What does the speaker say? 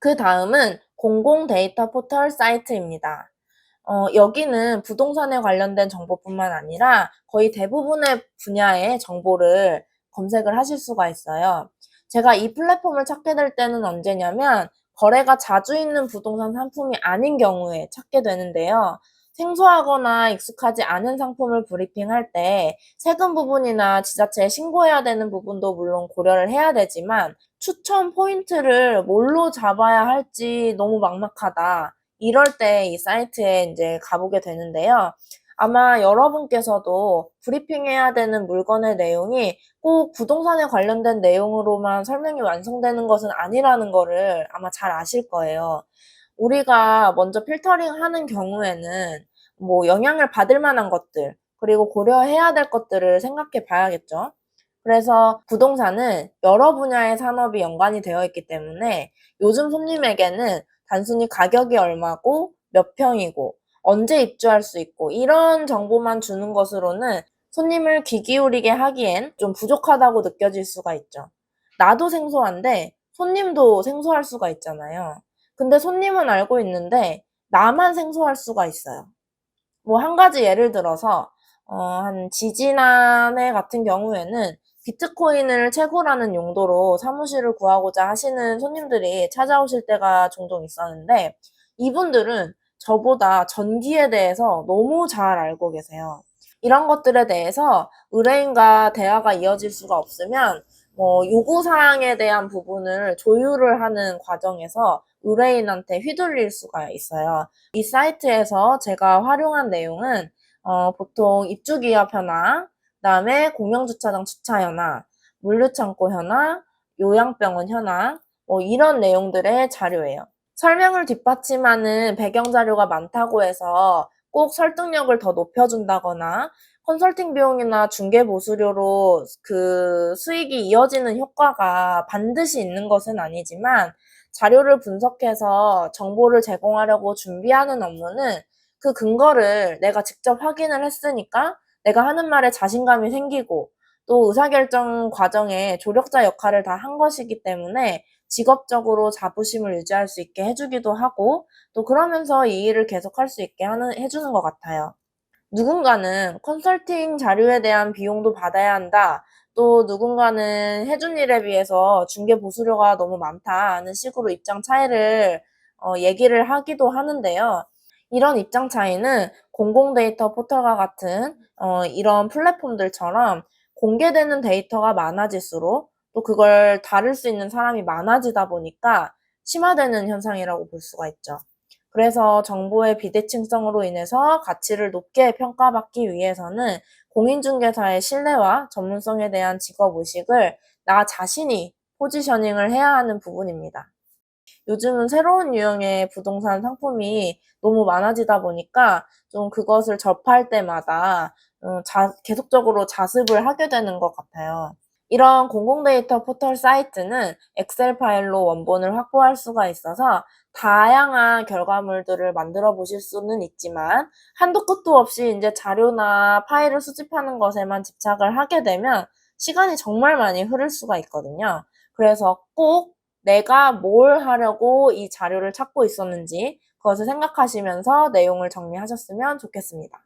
그 다음은 공공 데이터 포털 사이트입니다. 어, 여기는 부동산에 관련된 정보뿐만 아니라 거의 대부분의 분야의 정보를 검색을 하실 수가 있어요. 제가 이 플랫폼을 찾게 될 때는 언제냐면 거래가 자주 있는 부동산 상품이 아닌 경우에 찾게 되는데요. 생소하거나 익숙하지 않은 상품을 브리핑할 때 세금 부분이나 지자체에 신고해야 되는 부분도 물론 고려를 해야 되지만 추천 포인트를 뭘로 잡아야 할지 너무 막막하다. 이럴 때 이 사이트에 이제 가보게 되는데요. 아마 여러분께서도 브리핑해야 되는 물건의 내용이 꼭 부동산에 관련된 내용으로만 설명이 완성되는 것은 아니라는 거를 아마 잘 아실 거예요. 우리가 먼저 필터링 하는 경우에는 뭐 영향을 받을 만한 것들, 그리고 고려해야 될 것들을 생각해 봐야겠죠. 그래서 부동산은 여러 분야의 산업이 연관이 되어 있기 때문에 요즘 손님에게는 단순히 가격이 얼마고 몇 평이고 언제 입주할 수 있고 이런 정보만 주는 것으로는 손님을 귀 기울이게 하기엔 좀 부족하다고 느껴질 수가 있죠. 나도 생소한데 손님도 생소할 수가 있잖아요. 근데 손님은 알고 있는데 나만 생소할 수가 있어요. 뭐 한 가지 예를 들어서 어, 한 지지난해 같은 경우에는 비트코인을 채굴하는 용도로 사무실을 구하고자 하시는 손님들이 찾아오실 때가 종종 있었는데 이분들은 저보다 전기에 대해서 너무 잘 알고 계세요. 이런 것들에 대해서 의뢰인과 대화가 이어질 수가 없으면 뭐 요구 사항에 대한 부분을 조율을 하는 과정에서 의뢰인한테 휘둘릴 수가 있어요. 이 사이트에서 제가 활용한 내용은 어, 보통 입주기업 현황, 그 다음에 공영주차장 주차 현황, 물류창고 현황, 요양병원 현황, 뭐 이런 내용들의 자료예요. 설명을 뒷받침하는 배경 자료가 많다고 해서 꼭 설득력을 더 높여준다거나 컨설팅 비용이나 중개 보수료로 그 수익이 이어지는 효과가 반드시 있는 것은 아니지만 자료를 분석해서 정보를 제공하려고 준비하는 업무는 그 근거를 내가 직접 확인을 했으니까 내가 하는 말에 자신감이 생기고 또 의사결정 과정에 조력자 역할을 다 한 것이기 때문에 직업적으로 자부심을 유지할 수 있게 해주기도 하고 또 그러면서 이 일을 계속할 수 있게 하는, 해주는 것 같아요. 누군가는 컨설팅 자료에 대한 비용도 받아야 한다. 또 누군가는 해준 일에 비해서 중개 보수료가 너무 많다는 식으로 입장 차이를 어, 얘기를 하기도 하는데요. 이런 입장 차이는 공공 데이터 포털과 같은 어, 이런 플랫폼들처럼 공개되는 데이터가 많아질수록 또 그걸 다룰 수 있는 사람이 많아지다 보니까 심화되는 현상이라고 볼 수가 있죠. 그래서 정보의 비대칭성으로 인해서 가치를 높게 평가받기 위해서는 공인중개사의 신뢰와 전문성에 대한 직업 의식을 나 자신이 포지셔닝을 해야 하는 부분입니다. 요즘은 새로운 유형의 부동산 상품이 너무 많아지다 보니까 좀 그것을 접할 때마다 어, 자, 계속적으로 자습을 하게 되는 것 같아요. 이런 공공데이터 포털 사이트는 엑셀 파일로 원본을 확보할 수가 있어서 다양한 결과물들을 만들어 보실 수는 있지만 한도 끝도 없이 이제 자료나 파일을 수집하는 것에만 집착을 하게 되면 시간이 정말 많이 흐를 수가 있거든요. 그래서 꼭 내가 뭘 하려고 이 자료를 찾고 있었는지 그것을 생각하시면서 내용을 정리하셨으면 좋겠습니다.